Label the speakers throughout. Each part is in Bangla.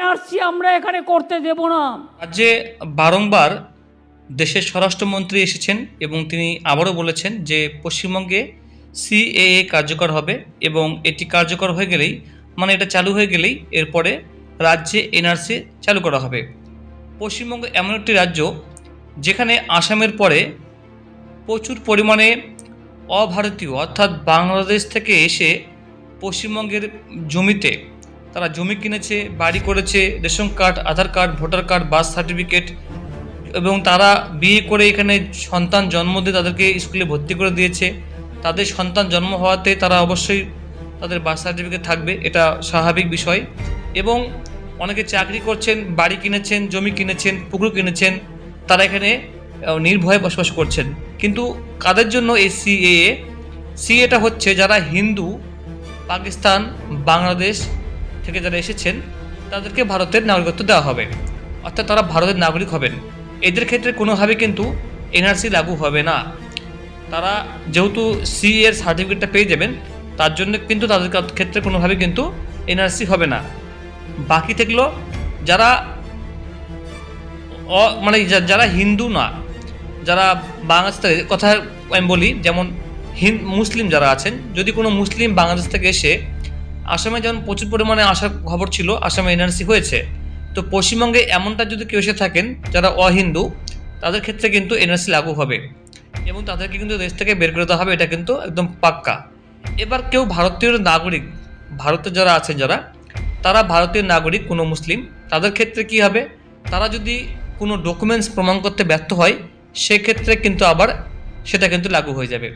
Speaker 1: এনআরসি আমরা এখানে করতে দেব না।
Speaker 2: রাজ্যে বারংবার দেশের স্বরাষ্ট্রমন্ত্রী এসেছেন এবং তিনি আবারও বলেছেন যে পশ্চিমবঙ্গে সিএএ কার্যকর হবে এবং এটি কার্যকর হয়ে গেলেই মানে এটা চালু হয়ে গেলেই এরপরে রাজ্যে এনআরসি চালু করা হবে। পশ্চিমবঙ্গ এমন একটি রাজ্য যেখানে আসামের পরে প্রচুর পরিমাণে অভারতীয়, অর্থাৎ বাংলাদেশ থেকে এসে পশ্চিমবঙ্গের জমিতে তারা জমি কিনেছে, বাড়ি করেছে, ration card, Aadhaar card, voter card, birth certificate এবং তারা বিয়ে করে এখানে সন্তান জন্ম দিয়ে তাদেরকে স্কুলে ভর্তি করে দিয়েছে। তাদের সন্তান জন্ম হওয়াতে তারা অবশ্যই তাদের বার্থ সার্টিফিকেট থাকবে, এটা স্বাভাবিক বিষয়। এবং অনেকে চাকরি করছেন, বাড়ি কিনেছেন, জমি কিনেছেন, পুকুর কিনেছেন, তারা এখানে নির্ভয়ে বসবাস করছেন। কিন্তু কাদের জন্য এই সিএএ সিএটা হচ্ছে যারা হিন্দু, পাকিস্তান, বাংলাদেশ থেকে যারা এসেছেন, তাদেরকে ভারতের নাগরিকত্ব দেওয়া হবে। অর্থাৎ তারা ভারতের নাগরিক হবেন। এদের ক্ষেত্রে কোনোভাবে কিন্তু এনআরসি লাগু হবে না। তারা যেহেতু সি এর সার্টিফিকেটটা পেয়ে যাবেন, তার জন্য কিন্তু তাদের ক্ষেত্রে কোনোভাবে কিন্তু এনআরসি হবে না। বাকি থাকল যারা মানে যারা হিন্দু না, যারা বাংলাদেশ থেকে, কথা আমি বলি, যেমন হিন, মুসলিম যারা আছেন, যদি কোনো মুসলিম বাংলাদেশ থেকে এসে আসামে যেমন প্রচুর পরিমাণে আসার খবর ছিল, আসামে এনআরসি হয়েছে। তো পশ্চিমবঙ্গে এমনটা যদি কেউ এসে থাকেন যারা অহিন্দু, তাদের ক্ষেত্রে কিন্তু এনআরসি লাগু হবে এবং তাদেরকে কিন্তু দেশ থেকে বের করে হবে, এটা কিন্তু একদম পাক্কা। এবার কেউ ভারতীয় নাগরিক ভারতে যারা আছেন যারা, তারা ভারতীয় নাগরিক, কোনো মুসলিম, তাদের ক্ষেত্রে কি হবে? তারা যদি কোনো ডকুমেন্টস প্রমাণ করতে ব্যর্থ হয়, সেক্ষেত্রে কিন্তু আবার সেটা কিন্তু লাগু হয়ে যাবে।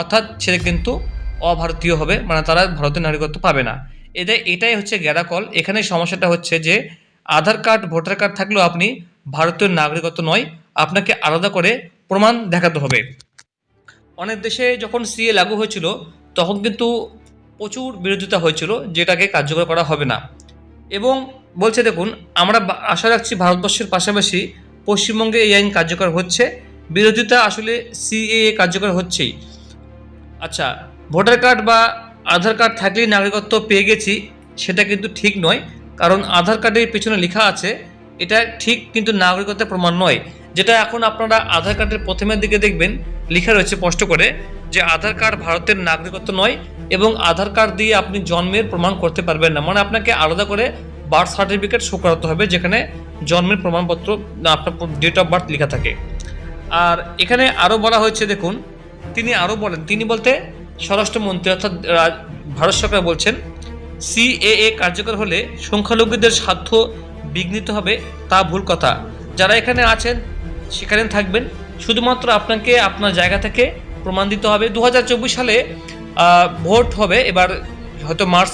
Speaker 2: অর্থাৎ সেটা কিন্তু অভারতীয় হবে মানে তারা ভারতের নাগরিকত্ব পাবে না। এদের এটাই হচ্ছে গ্যারাকল এখানে সমস্যাটা হচ্ছে যে, আধার কার্ড, ভোটার কার্ড থাকলেও আপনি ভারতীয় নাগরিকত্ব নয়, আপনাকে আলাদা করে প্রমাণ দেখাতে হবে। অনেক দেশে যখন সিএ লাগু হয়েছিল, তখন কিন্তু প্রচুর বিরোধিতা হয়েছিল, যেটাকে কার্যকর করা হবে না। এবং বলছে দেখুন, আমরা আশা রাখছি ভারতবর্ষের পাশাপাশি পশ্চিমবঙ্গে এই আইন কার্যকর হচ্ছে। বিরোধিতা আসলে সিএএ কার্যকর হচ্ছেই। আচ্ছা ভোটার কার্ড বা আধার কার্ড থাকলেই নাগরিকত্ব পেয়ে গেছি, সেটা কিন্তু ঠিক নয়। কারণ আধার কার্ডের পেছনে লেখা আছে, এটা ঠিক কিন্তু নাগরিকত্বের প্রমাণ নয়। যেটা এখন আপনারা আধার কার্ডের প্রথমের দিকে দেখবেন, লেখা রয়েছে স্পষ্ট করে যে আধার কার্ড ভারতের নাগরিকত্ব নয় এবং আধার কার্ড দিয়ে আপনি জন্মের প্রমাণ করতে পারবেন না। মানে আপনাকে আলাদা করে বার্থ সার্টিফিকেট শো করাতে হবে, যেখানে জন্মের প্রমাণপত্র, আপনার ডেট অফ বার্থ লেখা থাকে। আর এখানে আরও বলা হয়েছে, দেখুন, তিনি আরও বলেন, তিনি বলতে স্বরাষ্ট্রমন্ত্রী অর্থাৎ ভারত সরকার বলছেন, সিএএ কার্যকর হলে সংখ্যালঘুদের স্বার্থ বিঘ্নিত হবে, তা ভুল কথা। যারা এখানে আছেন, সেখানে থাকবেন। শুধুমাত্র আপনাকে আপনার জায়গা থেকে প্রমাণ দিতে হবে। দু হাজার চব্বিশ সালে ভোট হবে, এবার হয়তো মার্চ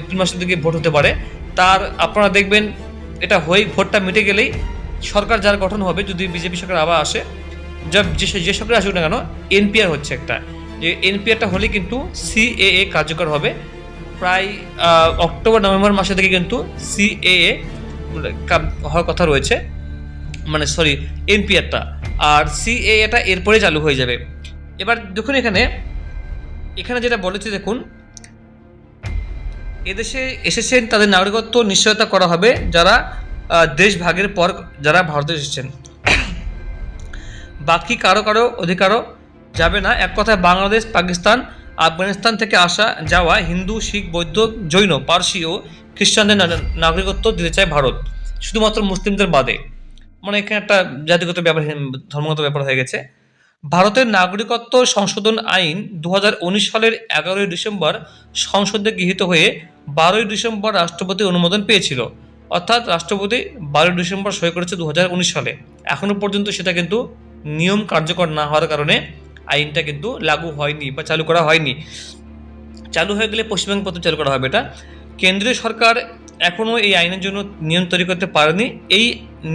Speaker 2: এপ্রিল মাসের দিকে ভোট হতে পারে। তার আপনারা দেখবেন, এটা হয়ে, ভোটটা মিটে গেলেই সরকার যার গঠন হবে, যদি বিজেপি সরকার আবার আসে যা যে সরকার আসুক না কেন, এনপিআর হচ্ছে একটা। যে এনপিআরটা হলে কিন্তু সিএএ কার্যকর হবে। প্রায় অক্টোবর, নভেম্বর মাসে থেকে কিন্তু সিএএ হওয়ার কথা রয়েছে। মানে সরি, এনপিআরটা। আর সিএএটা এরপরে চালু হয়ে যাবে। এবার দেখুন এখানে এখানে যেটা বলেছে দেখুন, এদেশে এসেছেন তাদের নাগরিকত্ব নিশ্চয়তা করা হবে যারা দেশ ভাগের পর যারা ভারতে এসেছেন। বাকি কারও কারও অধিকারও যাবে না। এক কথায় বাংলাদেশ, পাকিস্তান, আফগানিস্তান থেকে আসা যাওয়া হিন্দু, শিখ, বৌদ্ধ, জৈন, পার্সি ও খ্রিস্টানদের নাগরিকত্ব দিতে চায় ভারত, শুধুমাত্র মুসলিমদের বাদে। মানে এখানে একটা জাতিগত ব্যাপার, ধর্মগত ব্যাপার হয়ে গেছে। ভারতের নাগরিকত্ব সংশোধন আইন দু হাজার উনিশ সালের এগারোই ডিসেম্বর সংসদে গৃহীত হয়ে বারোই ডিসেম্বর রাষ্ট্রপতি অনুমোদন পেয়েছিল। অর্থাৎ রাষ্ট্রপতি বারোই ডিসেম্বর সই করেছে দু হাজার উনিশ সালে। এখনও পর্যন্ত সেটা কিন্তু নিয়ম কার্যকর না হওয়ার কারণে আইনটা কিন্তু লাগু হয়নি বা চালু করা হয়নি। চালু হয়ে গেলে পশ্চিমবঙ্গ প্রথম চালু করা হবে এটা। কেন্দ্রীয় সরকার এখনও এই আইনের জন্য নিয়ম তৈরি করতে পারেনি। এই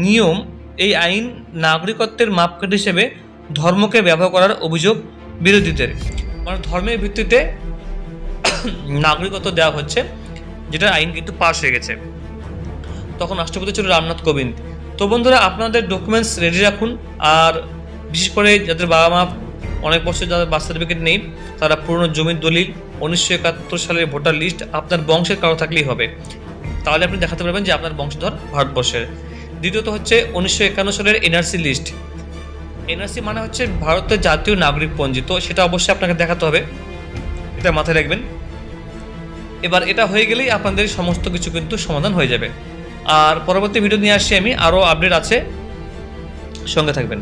Speaker 2: নিয়ম, এই আইন নাগরিকত্বের মাপকাঠি হিসেবে ধর্মকে ব্যবহার করার অভিযোগ বিরোধীদের। মানে ধর্মের ভিত্তিতে নাগরিকত্ব দেওয়া হচ্ছে, যেটা আইন কিন্তু পাশ হয়ে গেছে। তখন রাষ্ট্রপতি ছিল রামনাথ কোবিন্দ। তো বন্ধুরা, আপনাদের ডকুমেন্টস রেডি রাখুন। আর বিশেষ করে যাদের বাবা মা অনেক বছর যাদের বার্থ সার্টিফিকেট নেই, তারা পুরনো জমির দলিল, উনিশশো একাত্তর সালের ভোটার লিস্ট আপনার বংশের কারও থাকলেই হবে। তাহলে আপনি দেখাতে পারবেন যে আপনার বংশধর ভারতবর্ষের। দ্বিতীয়ত হচ্ছে উনিশশো একান্ন সালের এনআরসি লিস্ট এনআরসি মানে হচ্ছে ভারতের জাতীয় নাগরিক পঞ্জি। তো সেটা অবশ্যই আপনাকে দেখাতে হবে। এটা মাথায় রাখবেন। এবার এটা হয়ে গেলেই আপনাদের সমস্ত কিছু কিন্তু সমাধান হয়ে যাবে। আর পরবর্তী ভিডিও নিয়ে আসছি আমি। আরও আপডেট আছে। সঙ্গে থাকবেন।